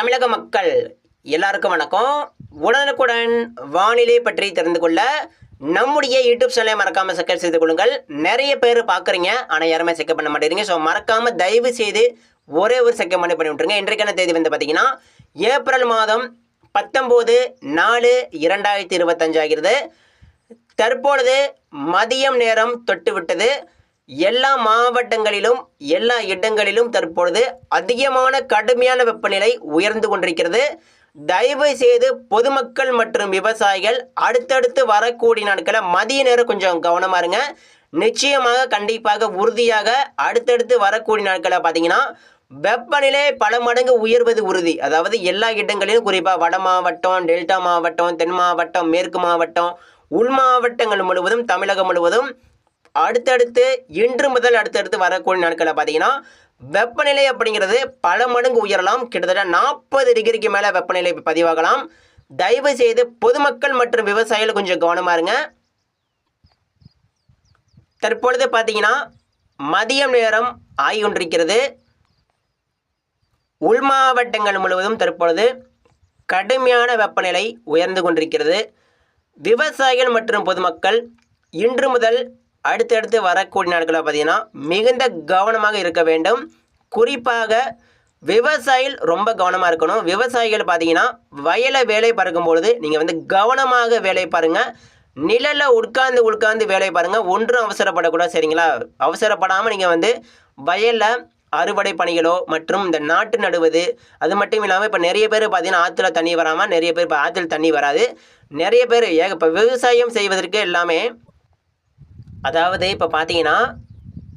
தமிழக மக்கள் எல்லாருக்கும் வணக்கம். உடனுக்குடன் வானிலை பற்றி தெரிந்து கொள்ள நம்முடைய யூடியூப் சேனலை மறக்காமல் சப்ஸ்கிரைப் செய்து கொள்ளுங்கள். நிறைய பேர் பார்க்குறீங்க ஆனால் யாருமே செக்கப் பண்ண மாட்டேங்கிறீங்க. ஸோ மறக்காம தயவு செய்து ஒரே ஒரு செக்கப் பண்ணி பண்ணி விட்டுருங்க. இன்றைக்கான தேதி வந்து பார்த்தீங்கன்னா ஏப்ரல் மாதம் பத்தொம்போது நாலு இரண்டாயிரத்தி இருபத்தஞ்சு ஆகிறது. தற்பொழுது மதியம் நேரம் தொட்டு விட்டது எல்லா மாவட்டங்களிலும் எல்லா இடங்களிலும் தற்பொழுது அதிகமான கடுமையான வெப்பநிலை உயர்ந்து கொண்டிருக்கிறது. தயவு செய்து பொதுமக்கள் மற்றும் விவசாயிகள் அடுத்தடுத்து வரக்கூடிய நாட்களில் மதிய நேரம் கொஞ்சம் கவனமாக இருங்க. நிச்சயமாக கண்டிப்பாக உறுதியாக அடுத்தடுத்து வரக்கூடிய நாட்களில் பார்த்தீங்கன்னா வெப்பநிலை பல மடங்கு உயர்வது உறுதி. அதாவது எல்லா இடங்களிலும் குறிப்பாக வட மாவட்டம் டெல்டா மாவட்டம் தென் மாவட்டம் மேற்கு மாவட்டம் உள் மாவட்டங்கள் முழுவதும் தமிழகம் முழுவதும் அடுத்தடுத்து இன்று முதல் அடுத்தடுத்து வரக்கூடிய நாட்களில் பார்த்தீங்கன்னா வெப்பநிலை அப்படிங்கிறது பல மடங்கு உயரலாம். கிட்டத்தட்ட நாற்பது டிகிரிக்கு மேலே வெப்பநிலை பதிவாகலாம். தயவு செய்து பொதுமக்கள் மற்றும் விவசாயிகள் கொஞ்சம் கவனமாக இருங்க. தற்பொழுது பார்த்தீங்கன்னா மதியம் நேரம் ஆகி கொண்டிருக்கிறது உள் மாவட்டங்கள் முழுவதும் தற்பொழுது கடுமையான வெப்பநிலை உயர்ந்து கொண்டிருக்கிறது. விவசாயிகள் மற்றும் பொதுமக்கள் இன்று முதல் அடுத்தடுத்து வரக்கூடிய நாட்களில் பார்த்தீங்கன்னா மிகுந்த கவனமாக இருக்க வேண்டும். குறிப்பாக விவசாயிகள் ரொம்ப கவனமாக இருக்கணும். விவசாயிகள் பார்த்தீங்கன்னா வயலை வேலை பார்க்கும் பொழுது நீங்கள் வந்து கவனமாக வேலை பாருங்கள் நிழலில் உட்கார்ந்து உட்கார்ந்து வேலை பாருங்கள் ஒன்றும் அவசரப்படக்கூடாது. சரிங்களா? அவசரப்படாமல் நீங்கள் வந்து வயலில் அறுவடை பணிகளோ மற்றும் இந்த நாட்டு நடுவது அது மட்டும் இல்லாமல் இப்போ நிறைய பேர் பார்த்தீங்கன்னா ஆற்றுல தண்ணி வராமல் நிறைய பேர் இப்போ ஆற்றுல தண்ணி வராது. நிறைய பேர் ஏக இப்போ விவசாயம் செய்வதற்கு எல்லாமே அதாவது இப்போ பார்த்தீங்கன்னா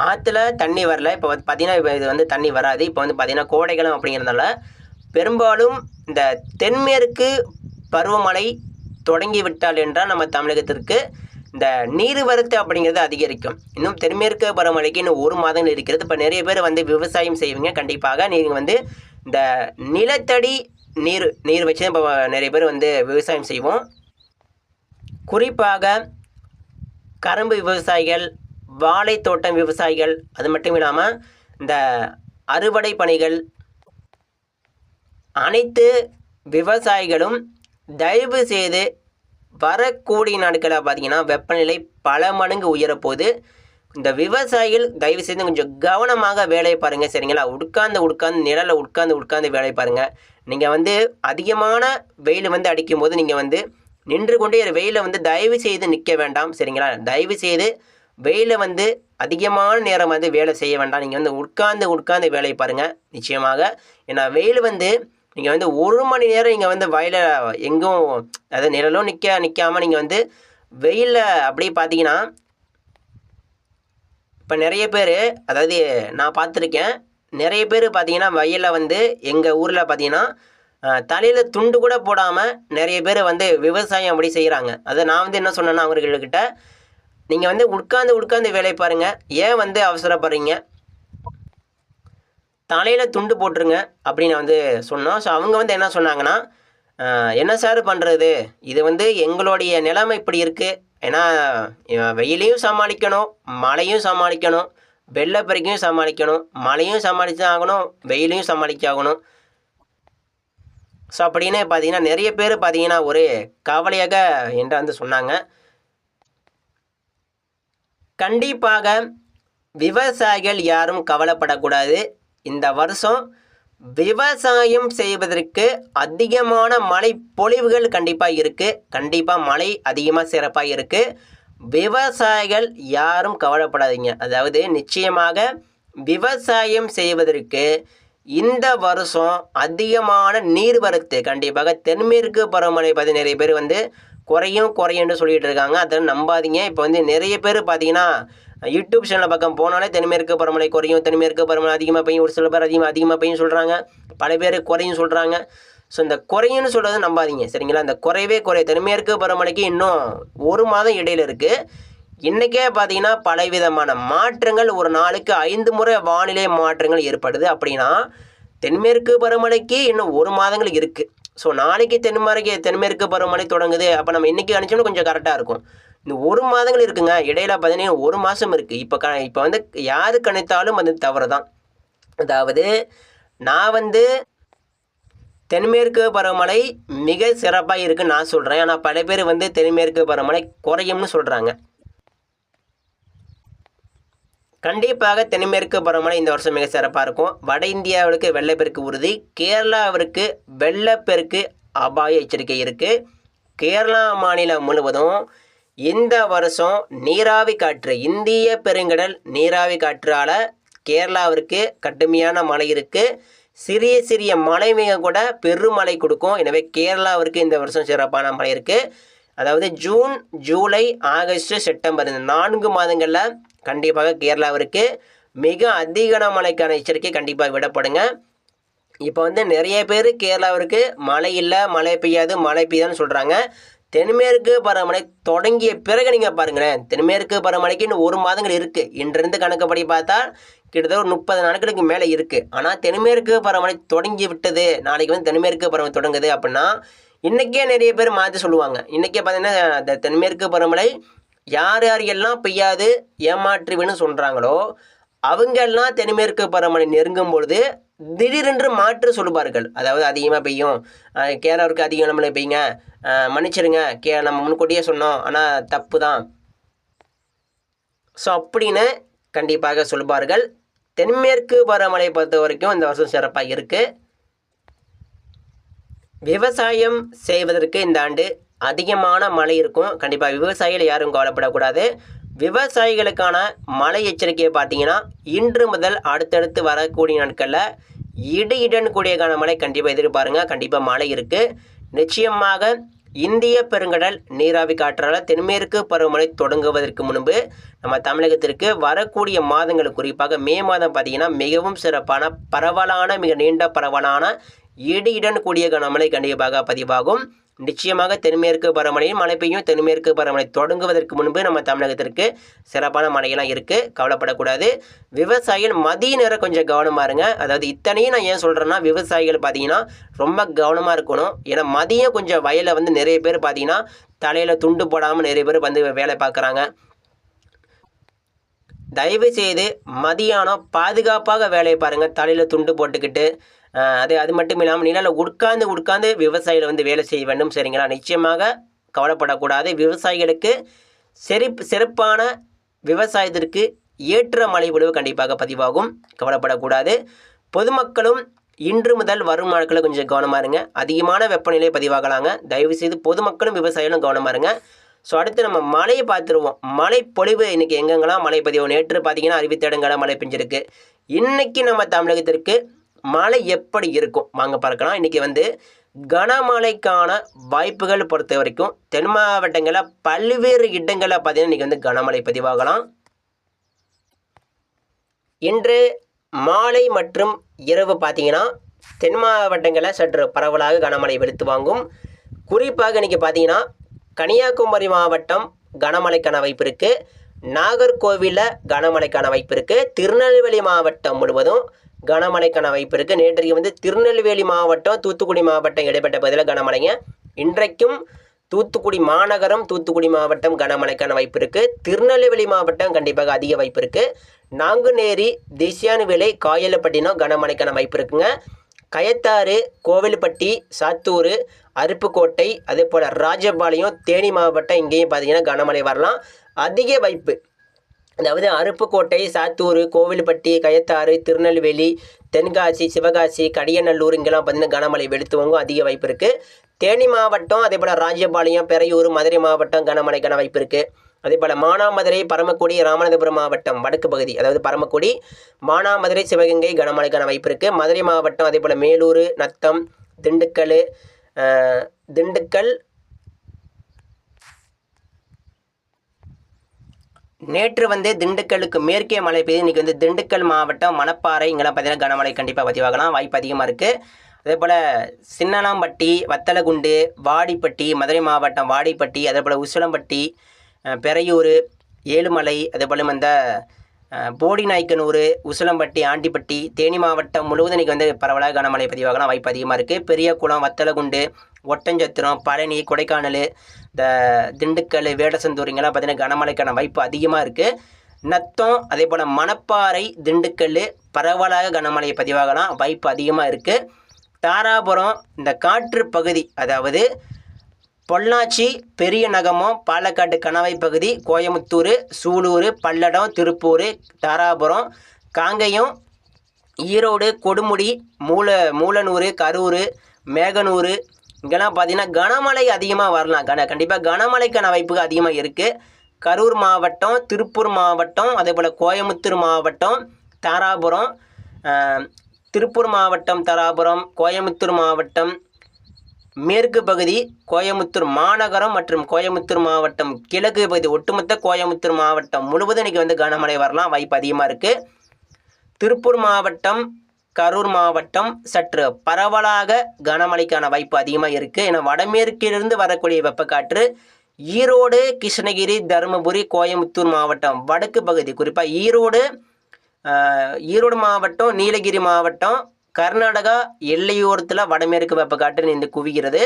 ஆற்றுல தண்ணி வரல. இப்போ வந்து பார்த்தீங்கன்னா இப்போ இது வந்து தண்ணி வராது. இப்போ வந்து பார்த்தீங்கன்னா கோடைக்காலம் அப்படிங்கிறதுனால பெரும்பாலும் இந்த தென்மேற்கு பருவமழை தொடங்கி விட்டால் என்றால் நம்ம தமிழகத்திற்கு இந்த நீர்வரத்து அப்படிங்கிறது அதிகரிக்கும். இன்னும் தென்மேற்கு பருவமழைக்கு இன்னும் ஒரு மாதம் இருக்கிறது. இப்போ நிறைய பேர் வந்து விவசாயம் செய்வீங்க. கண்டிப்பாக நீங்கள் வந்து இந்த நிலத்தடி நீர் நீர் வச்சு இப்போ நிறைய பேர் வந்து விவசாயம் செய்வோம். குறிப்பாக கரும்பு விவசாயிகள் வாழைத்தோட்டம் விவசாயிகள் அது மட்டும் இல்லாமல் இந்த அறுவடை பணிகள் அனைத்து விவசாயிகளும் தயவு செய்து வரக்கூடிய நாட்களில் பார்த்தீங்கன்னா வெப்பநிலை பல மடங்கு உயரப்போகுது. இந்த விவசாயிகள் தயவு செய்து கொஞ்சம் கவனமாக வேலையை பாருங்கள் சரிங்களா? உட்கார்ந்து உட்கார்ந்து நிழலில் உட்கார்ந்து உட்கார்ந்து வேலையை பாருங்கள் நீங்கள் வந்து அதிகமான வெயில் வந்து அடிக்கும்போது நீங்கள் வந்து நின்று கொண்டே வெயிலில் வந்து தயவு செய்து நிற்க வேண்டாம் சரிங்களா? தயவு செய்து வெயில வந்து அதிகமான நேரம் வந்து வேலை செய்ய வேண்டாம். நீங்கள் வந்து உட்கார்ந்து உட்கார்ந்து வேலையை பாருங்கள் நிச்சயமாக ஏன்னா வெயில் வந்து நீங்கள் வந்து ஒரு மணி நேரம் நீங்கள் வந்து வயலில் எங்கும் அதாவது நிழலும் நிற்க நிற்காமல் நீங்கள் வந்து வெயிலில் அப்படியே பார்த்தீங்கன்னா இப்போ நிறைய பேர் அதாவது நான் பார்த்துருக்கேன் நிறைய பேர் பார்த்தீங்கன்னா வயலில் வந்து எங்கள் ஊரில் பார்த்தீங்கன்னா தலையில் துண்டு கூட போடாமல் நிறைய பேர் வந்து விவசாயம் அப்படி செய்கிறாங்க அதை நான் வந்து என்ன சொன்னேன்னா அவர்கள்கிட்ட நீங்கள் வந்து உட்காந்து உட்காந்து வேலை பாருங்கள் ஏன் வந்து அவசரப்படுறீங்க? தலையில் துண்டு போட்டுருங்க அப்படின்னு வந்து சொன்னோம். ஸோ அவங்க வந்து என்ன சொன்னாங்கன்னா என்ன சார் பண்ணுறது இது வந்து எங்களுடைய நிலைமை இப்படி இருக்குது ஏன்னா வெயிலையும் சமாளிக்கணும் மழையும் சமாளிக்கணும் வெள்ளப்பெருக்கையும் சமாளிக்கணும் மழையும் சமாளித்து ஆகணும் வெயிலையும் சமாளிக்க ஆகணும். ஸோ அப்படின்னு பார்த்தீங்கன்னா நிறைய பேர் பார்த்தீங்கன்னா ஒரு கவலையாக என்று வந்து சொன்னாங்க. கண்டிப்பாக விவசாயிகள் யாரும் கவலைப்படக்கூடாது. இந்த வருஷம் விவசாயம் செய்வதற்கு அதிகமான மழை பொழிவுகள் கண்டிப்பாக இருக்குது கண்டிப்பாக மழை அதிகமாக சிறப்பாக இருக்குது விவசாயிகள் யாரும் கவலைப்படாதீங்க. அதாவது நிச்சயமாக விவசாயம் செய்வதற்கு இந்த வருஷம் அதிகமான நீர்வரத்து கண்டிப்பாக தென்மேற்கு பருவமழை பார்த்து நிறைய பேர் வந்து குறையும் குறையும்னு சொல்லிட்டு இருக்காங்க. அதை நம்பாதீங்க. இப்போ வந்து நிறைய பேர் பார்த்தீங்கன்னா யூடியூப் சேனல் பக்கம் போனாலே தென்மேற்கு பருவமழை குறையும் தென்மேற்கு பருவமழை அதிகமாக பெய்யும் ஒரு சில பேர் அதிகமாக அதிகமாக பெய்யும் சொல்கிறாங்க பல பேர் குறையும் சொல்கிறாங்க ஸோ இந்த குறையும்னு சொல்கிறது நம்பாதீங்க. சரிங்களா? இந்த குறைவே குறை தென்மேற்கு பருவமழைக்கு இன்னும் ஒரு மாதம் இடையில இருக்குது இன்றைக்கே பார்த்தீங்கன்னா பலவிதமான மாற்றங்கள். ஒரு நாளுக்கு ஐந்து முறை வானிலை மாற்றங்கள் ஏற்படுது. அப்படின்னா தென்மேற்கு பருவமழைக்கு இன்னும் ஒரு மாதங்கள் இருக்குது ஸோ நாளைக்கு தென்மறைக்கு தென்மேற்கு பருவமழை தொடங்குது. அப்போ நம்ம இன்றைக்கி அனுப்பிச்சோம்னா கொஞ்சம் கரெக்டாக இருக்கும். இந்த ஒரு மாதங்கள் இருக்குங்க. இடையில பார்த்தீங்கன்னா ஒரு மாதம் இருக்குது இப்போ க இப்போ வந்து யாரு கணித்தாலும் அது தவறு தான் அதாவது நான் வந்து தென்மேற்கு பருவமழை மிக சிறப்பாக இருக்குன்னு நான் சொல்கிறேன் ஆனால் பல பேர் வந்து தென்மேற்கு பருவமழை குறையும்னு சொல்கிறாங்க கண்டிப்பாக தென்மேற்கு பருவமழை இந்த வருஷம் மிக சிறப்பாக இருக்கும். வட இந்தியாவிற்கு வெள்ளப்பெருக்கு உறுதி. கேரளாவிற்கு வெள்ளப்பெருக்கு அபாய எச்சரிக்கை இருக்குது கேரளா மாநிலம் முழுவதும் இந்த வருஷம் நீராவி காற்று இந்திய பெருங்கடல் நீராவி காற்றால் கேரளாவிற்கு கடுமையான மழை இருக்குது சிறிய சிறிய மழை மிக கூட பெருமழை கொடுக்கும். எனவே கேரளாவிற்கு இந்த வருஷம் சிறப்பான மழை இருக்குது அதாவது ஜூன் ஜூலை ஆகஸ்ட் செப்டம்பர் இந்த நான்கு மாதங்களில் கண்டிப்பாக கேரளாவிற்கு மிக அதிக மழைக்கான எச்சரிக்கை கண்டிப்பாக விடப்படுங்க. இப்போ வந்து நிறைய பேர் கேரளாவிற்கு மழை இல்லை மழை பெய்யாது மழை பெய்யாதுன்னு சொல்கிறாங்க தென்மேற்கு பருவமழை தொடங்கிய பிறகு நீங்கள் பாருங்களேன் தென்மேற்கு பருவமழைக்கு இன்னும் ஒரு மாதங்கள் இருக்குது இன்றிருந்து கணக்குப்படி பார்த்தா கிட்டத்தட்ட ஒரு முப்பது நாட்களுக்கு மேலே இருக்குது ஆனால் தென்மேற்கு பருவமழை தொடங்கி விட்டது. நாளைக்கு வந்து தென்மேற்கு பருவம் தொடங்குது அப்படின்னா இன்றைக்கே நிறைய பேர் மாற்றி சொல்லுவாங்க. இன்றைக்கே பார்த்தீங்கன்னா தென்மேற்கு பருவமழை யார் யார் எல்லாம் பெய்யாது ஏமாற்றுவின்னு சொல்கிறாங்களோ அவங்கெல்லாம் தென்மேற்கு பருவமழை நெருங்கும் பொழுது திடீரென்று மாற்று சொல்லுவார்கள். அதாவது அதிகமாக பெய்யும். கேரளாவுக்கு அதிக நம்மளை பெய்யுங்க. மன்னிச்சிருங்க. மன்னிச்சிடுங்க கே நம்ம முன்கூட்டியே சொன்னோம். ஆனால் தப்பு தான் ஸோ அப்படின்னு கண்டிப்பாக சொல்லுவார்கள். தென்மேற்கு பருவமழை பொறுத்த வரைக்கும் இந்த வருஷம் சிறப்பாக இருக்குது விவசாயம் செய்வதற்கு இந்த ஆண்டு அதிகமான மழை இருக்கும். கண்டிப்பாக விவசாயிகள் யாரும் கவலைப்படக்கூடாது. விவசாயிகளுக்கான மழை எச்சரிக்கையை பார்த்தீங்கன்னா இன்று முதல் அடுத்தடுத்து வரக்கூடிய நாட்களில் இடி இடன் கூடிய கனமழை கண்டிப்பாக எதிர்பாருங்க. கண்டிப்பாக மழை இருக்குது நிச்சயமாக இந்திய பெருங்கடல் நீராவி காற்றால் தென்மேற்கு பருவமழை தொடங்குவதற்கு முன்பு நம்ம தமிழகத்திற்கு வரக்கூடிய மாதங்கள் குறிப்பாக மே மாதம் பார்த்தீங்கன்னா மிகவும் சிறப்பான பரவலான மிக நீண்ட பரவலான இடியுடன் கூடிய கனமழை கண்டிப்பாக பதிவாகும். நிச்சயமாக தென்மேற்கு பருவமழையும் மழை பெய்யும் தென்மேற்கு பருவமழை தொடங்குவதற்கு முன்பு நம்ம தமிழகத்திற்கு சிறப்பான மழையெல்லாம் இருக்குது கவலைப்படக்கூடாது. விவசாயிகள் மதிய நேரம் கொஞ்சம் கவனமாக இருங்க. அதாவது இத்தனையும் நான் ஏன் சொல்கிறேன்னா விவசாயிகள் பார்த்தீங்கன்னா ரொம்ப கவனமாக இருக்கணும். ஏன்னா மதியம் கொஞ்சம் வயலில் வந்து நிறைய பேர் பார்த்தீங்கன்னா தலையில் துண்டு போடாமல் நிறைய பேர் வந்து வேலை பார்க்குறாங்க தயவு செய்து மதியானம் பாதுகாப்பாக வேலையை பாருங்கள் தலையில் துண்டு போட்டுக்கிட்டு அது அது மட்டும் இல்லாமல் நிழலில் உட்கார்ந்து உட்கார்ந்து விவசாயிகள் வந்து வேலை செய்ய வேண்டும் சரிங்களா? நிச்சயமாக கவலைப்படக்கூடாது. விவசாயிகளுக்கு சிறப்பு சிறப்பான விவசாயத்திற்கு ஏற்ற மழை பொழிவு கண்டிப்பாக பதிவாகும். கவலைப்படக்கூடாது. பொதுமக்களும் இன்று முதல் வரும் நாட்களில் கொஞ்சம் கவனமாக இருங்க. அதிகமான வெப்பநிலை பதிவாகலாங்க. தயவு செய்து பொதுமக்களும் விவசாயிகளும் கவனமாக இருங்க. ஸோ அடுத்து நம்ம மழையை பார்த்துருவோம். மழை பொழிவு இன்னைக்கு எங்கெங்கெல்லாம் மழை பதிவு? நேற்று பார்த்தீங்கன்னா அறிவித்தடங்களாக மழை பெஞ்சிருக்கு. இன்னைக்கு நம்ம தமிழகத்திற்கு மழை எப்படி இருக்கும்? வாங்க பார்க்கலாம். இன்றைக்கி வந்து கனமழைக்கான வாய்ப்புகள் பொறுத்த வரைக்கும் தென் மாவட்டங்களில் பல்வேறு இடங்களில் பார்த்தீங்கன்னா இன்றைக்கி வந்து கனமழை பதிவாகலாம். இன்று மாலை மற்றும் இரவு பார்த்தீங்கன்னா தென் மாவட்டங்களில் சற்று பரவலாக கனமழை வெளுத்து வாங்கும். குறிப்பாக இன்றைக்கி பார்த்தீங்கன்னா கன்னியாகுமரி மாவட்டம் கனமழைக்கான வாய்ப்பு இருக்குது நாகர்கோவிலில் கனமழைக்கான வாய்ப்பு இருக்குது திருநெல்வேலி மாவட்டம் முழுவதும் கனமழைக்கான வாய்ப்பு இருக்குது நேற்றைக்கு வந்து திருநெல்வேலி மாவட்டம் தூத்துக்குடி மாவட்டம் இடைப்பட்ட பகுதியில் கனமழைங்க. இன்றைக்கும் தூத்துக்குடி மாநகரம் தூத்துக்குடி மாவட்டம் கனமழைக்கான வாய்ப்பு இருக்குது திருநெல்வேலி மாவட்டம் கண்டிப்பாக அதிக வாய்ப்பு இருக்குது நாங்குநேரி திசியானுவேலை காயலப்பட்டினம் கனமழைக்கான வாய்ப்பு இருக்குங்க. கயத்தாறு கோவில்பட்டி சாத்தூர் அருப்புக்கோட்டை அதே போல் ராஜபாளையம் தேனி மாவட்டம் இங்கேயும் பார்த்தீங்கன்னா கனமழை வரலாம். அதிக வாய்ப்பு. அதாவது அருப்புக்கோட்டை சாத்தூர் கோவில்பட்டி கயத்தாறு திருநெல்வேலி தென்காசி சிவகாசி கடியநல்லூர் இங்கெல்லாம் பார்த்தீங்கன்னா கனமழை வெளுத்துவங்க அதிக வாய்ப்பு இருக்குது தேனி மாவட்டம் அதே போல் ராஜபாளையம் பெரையூர் மதுரை மாவட்டம் கனமழைக்கான வாய்ப்பு இருக்குது அதே போல் மானாமதுரை பரமக்குடி ராமநாதபுரம் மாவட்டம் வடக்கு பகுதி அதாவது பரமக்குடி மானாமதுரை சிவகங்கை கனமழைக்கான வாய்ப்பு இருக்குது மதுரை மாவட்டம் அதே போல் மேலூர் நத்தம் திண்டுக்கல் திண்டுக்கல் நேற்று வந்து திண்டுக்கலுக்கு மேற்கே மழை பெய்யுது இன்றைக்கி வந்து திண்டுக்கல் மாவட்டம் மணப்பாறை. இங்கெல்லாம் பார்த்தீங்கன்னா கனமழை கண்டிப்பாக பதிவாகலாம் வாய்ப்பு அதிகமாக இருக்குது அதே போல் சின்னலாம்பட்டி வத்தலகுண்டு வாடிப்பட்டி மதுரை மாவட்டம் வாடிப்பட்டி அதே போல் உசிலம்பட்டி பெரையூர் ஏழுமலை அதே போல் இந்த அஹ், போடிநாய்க்கனூர் உசிலம்பட்டி ஆண்டிப்பட்டி தேனி மாவட்டம் முழுவதும் இன்றைக்கி வந்து பரவலாக கனமழை பதிவாகலாம் வாய்ப்பு அதிகமாக இருக்குது பெரியகுளம் வத்தலகுண்டு ஒட்டஞ்சத்திரம் பழனி கொடைக்கானல் இந்த திண்டுக்கல் வேடசந்தூரிங்கெல்லாம் பார்த்திங்கன்னா கனமழைக்கான வாய்ப்பு அதிகமாக இருக்குது நத்தம் அதே போல் மணப்பாறை திண்டுக்கல் பரவலாக கனமழையை பதிவாகலாம். வாய்ப்பு அதிகமாக இருக்குது தாராபுரம் இந்த காற்று பகுதி அதாவது பொள்ளாச்சி பெரிய நகமம் பாலக்காடு கணவை பகுதி கோயமுத்தூர் சூலூர் பல்லடம் திருப்பூர் தாராபுரம் காங்கேயம் ஈரோடு கொடுமுடி மூல மூலனூர் கரூர் மேகனூர் இங்கெல்லாம் பார்த்தீங்கன்னா கனமழை அதிகமாக வரலாம். கன கண்டிப்பாக கனமழைக்கான வாய்ப்புகள் அதிகமாக இருக்குது கரூர் மாவட்டம் திருப்பூர் மாவட்டம் அதே போல் கோயமுத்தூர் மாவட்டம் தாராபுரம் திருப்பூர் மாவட்டம் தாராபுரம் கோயமுத்தூர் மாவட்டம் மேற்கு பகுதி கோயமுத்தூர் மாநகரம் மற்றும் கோயமுத்தூர் மாவட்டம் கிழக்கு பகுதி ஒட்டுமொத்த கோயமுத்தூர் மாவட்டம் முழுவதும் இன்றைக்கி வந்து கனமழை வரலாம். வாய்ப்பு அதிகமாக இருக்குது திருப்பூர் மாவட்டம் கரூர் மாவட்டம் சற்று பரவலாக கனமழைக்கான வாய்ப்பு அதிகமாக இருக்குது ஏன்னா வடமேற்கிலிருந்து வரக்கூடிய வெப்பக்காற்று ஈரோடு கிருஷ்ணகிரி தருமபுரி கோயம்புத்தூர் மாவட்டம் வடக்கு பகுதி குறிப்பாக ஈரோடு ஈரோடு மாவட்டம் நீலகிரி மாவட்டம் கர்நாடகா எல்லையோரத்தில் வடமேற்கு வெப்பக்காற்று இந்த குவிகிறது.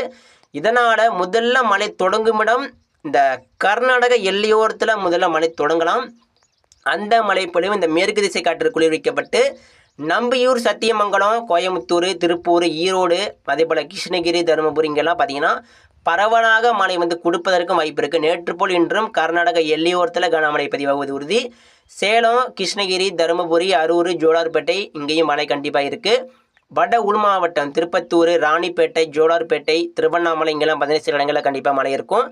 இதனால் முதல்ல மழை தொடங்கும் இடம் இந்த கர்நாடக எல்லையோரத்தில் முதல்ல மழை தொடங்கலாம். அந்த மலைப்பொழிவு இந்த மேற்கு திசை காற்று குளிர்விக்கப்பட்டு நம்பியூர் சத்தியமங்கலம் கோயம்புத்தூர் திருப்பூர் ஈரோடு அதே போல் கிருஷ்ணகிரி தருமபுரி இங்கெல்லாம் பார்த்தீங்கன்னா பரவலாக மழை வந்து கொடுப்பதற்கும் வாய்ப்பு இருக்குது நேற்று போல் இன்றும் கர்நாடக எல்லையோரத்தில் கனமழை பதிவாகுவது உறுதி. சேலம் கிருஷ்ணகிரி தருமபுரி அரூர் ஜோலார்பேட்டை இங்கேயும் மழை கண்டிப்பாக இருக்குது வட உள் மாவட்டம் திருப்பத்தூர் ராணிப்பேட்டை ஜோலார்பேட்டை திருவண்ணாமலை இங்கெல்லாம் பார்த்தீங்கன்னா சில இடங்களில் கண்டிப்பாக மழை இருக்கும்.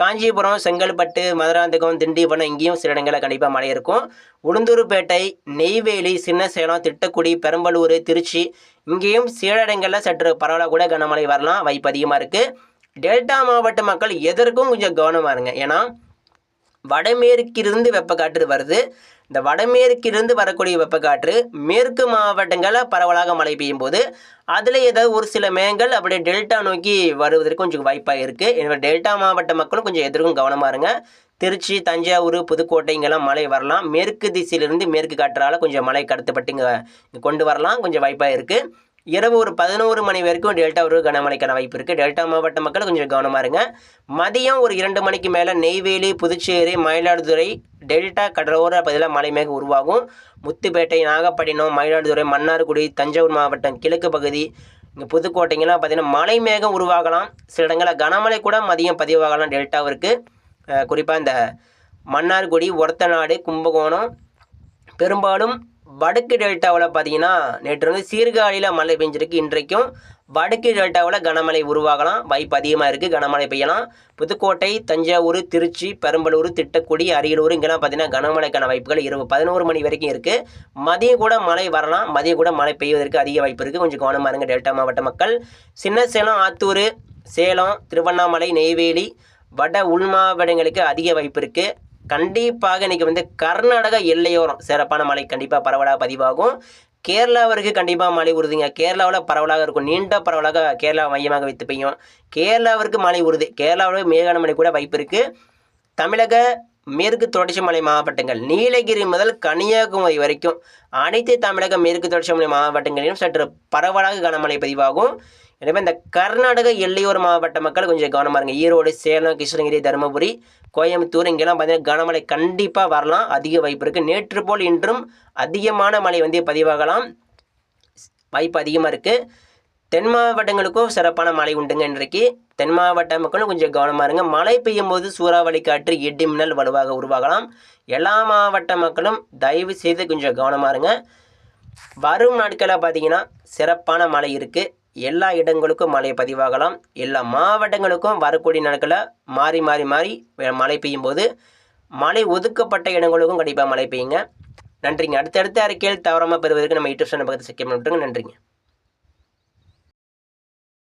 காஞ்சிபுரம் செங்கல்பட்டு மதுராந்தகம் திண்டிவனம் இங்கேயும் சில இடங்களில் கண்டிப்பாக மழை இருக்கும். உளுந்தூர்பேட்டை நெய்வேலி சின்ன சேலம் திட்டக்குடி பெரம்பலூர் திருச்சி இங்கேயும் சில இடங்களில் சற்று பரவலாக கூட கனமழை வரலாம். வாய்ப்பு அதிகமாக இருக்குது டெல்டா மாவட்ட மக்கள் எதற்கும் கொஞ்சம் கவனமாக இருங்க. ஏன்னா வடமேற்கிலிருந்து வெப்பக்காற்று வருது. இந்த வடமேற்கிலிருந்து வரக்கூடிய வெப்பக்காற்று மேற்கு மாவட்டங்களில் பரவலாக மழை பெய்யும் போது அதில் ஏதாவது ஒரு சில மேகங்கள் அப்படியே டெல்டா நோக்கி வருவதற்கு கொஞ்சம் வாய்ப்பாக இருக்குது எனவே டெல்டா மாவட்ட மக்களும் கொஞ்சம் எதிர்க்கும் கவனமாக இருங்க. திருச்சி தஞ்சாவூர் புதுக்கோட்டை இங்கெல்லாம் மழை வரலாம். மேற்கு திசையிலிருந்து மேற்கு காற்றால் கொஞ்சம் மழை கடத்தப்பட்டு இங்கே கொண்டு வரலாம். கொஞ்சம் வாய்ப்பாக இருக்குது இரவு ஒரு பதினோரு மணி வரைக்கும் டெல்டா ஒரு கனமழைக்கான வாய்ப்பு இருக்குது டெல்டா மாவட்ட மக்கள் கொஞ்சம் கவனமாக இருங்க. மதியம் ஒரு இரண்டு மணிக்கு மேலே நெய்வேலி புதுச்சேரி மயிலாடுதுறை டெல்டா கடலோர பகுதியில் மலைமேக உருவாகும். முத்துப்பேட்டை நாகப்பட்டினம் மயிலாடுதுறை மன்னார்குடி தஞ்சாவூர் மாவட்டம் கிழக்கு பகுதி இங்கே புதுக்கோட்டைங்கெல்லாம் பார்த்திங்கன்னா மலைமேகம் உருவாகலாம். சில இடங்களில் கனமழை கூட மதியம் பதிவாகலாம் டெல்டாவிற்கு குறிப்பாக இந்த மன்னார்குடி ஒரத்தநாடு கும்பகோணம் பெரும்பாலும் வடக்கு டெல்டாவில் பார்த்தீங்கன்னா நேற்று வந்து சீர்காழியில் மழை பெஞ்சிருக்கு. இன்றைக்கும் வடக்கு டெல்டாவில் கனமழை உருவாகலாம். வாய்ப்பு அதிகமாக இருக்குது கனமழை பெய்யலாம். புதுக்கோட்டை தஞ்சாவூர் திருச்சி பெரம்பலூர் திட்டக்குடி அரியலூர் இங்கெல்லாம் பார்த்தீங்கன்னா கனமழைக்கான வாய்ப்புகள் இரவு பதினோரு மணி வரைக்கும் இருக்குது மதியம் கூட மழை வரலாம். மதியம் கூட மழை பெய்வதற்கு அதிக வாய்ப்பு இருக்குது கொஞ்சம் கவனமாக இருங்க டெல்டா மாவட்ட மக்கள். சின்ன சேலம் ஆத்தூர் சேலம் திருவண்ணாமலை நெய்வேலி வட உள் மாவட்டங்களுக்கு அதிக வாய்ப்பு இருக்குது கண்டிப்பாக இன்றைக்கி வந்து கர்நாடகா எல்லையோரம் சிறப்பான மழை கண்டிப்பாக பரவலாக பதிவாகும். கேரளாவிற்கு கண்டிப்பாக மழை உறுதிங்க. கேரளாவில் பரவலாக இருக்கும். நீண்ட பரவலாக கேரளா மையமாக வைத்து பெய்யும். கேரளாவிற்கு மழை உறுதி. கேரளாவில் மேகான மழை கூட வாய்ப்பு இருக்குது தமிழக மேற்கு தொடர்ச்சி மலை மாவட்டங்கள் நீலகிரி முதல் கன்னியாகுமரி வரைக்கும் அனைத்து தமிழக மேற்கு தொடர்ச்சி மலை மாவட்டங்களிலும் சற்று பரவலாக கனமழை பதிவாகும். எனவே இந்த கர்நாடக எல்லையோர மாவட்ட மக்கள் கொஞ்சம் கவனமாக இருங்க. ஈரோடு சேலம் கிருஷ்ணகிரி தருமபுரி கோயம்புத்தூர் இங்கெல்லாம் பார்த்தீங்கன்னா கனமழை கண்டிப்பாக வரலாம். அதிக வாய்ப்பு இருக்குது நேற்று போல் இன்றும் அதிகமான மழை வந்து பதிவாகலாம். வாய்ப்பு அதிகமாக இருக்குது தென் மாவட்டங்களுக்கும் சிறப்பான மழை உண்டுங்க இன்றைக்கு. தென் மாவட்ட மக்களும் கொஞ்சம் கவனமாக இருங்க. மழை பெய்யும் போது சூறாவளி காற்று இடி மின்னல் வலுவாக உருவாகலாம். எல்லா மாவட்ட மக்களும் தயவு செய்து கொஞ்சம் கவனமாக இருங்க. வரும் நாட்களில் பார்த்தீங்கன்னா சிறப்பான மழை இருக்குது எல்லா இடங்களுக்கும் மழை பதிவாகலாம். எல்லா மாவட்டங்களுக்கும் வரக்கூடிய நாட்களில் மாறி மாறி மாறி மழை பெய்யும் போது மழை ஒதுக்கப்பட்ட இடங்களுக்கும் கண்டிப்பாக மழை பெய்யுங்க. நன்றிங்க. அடுத்தடுத்த அறிக்கையில் தவறாமல் பெறுவதற்கு நம்ம யூடியூப் சேனல் பக்கத்தில் சிக்கம் நன்றிங்க.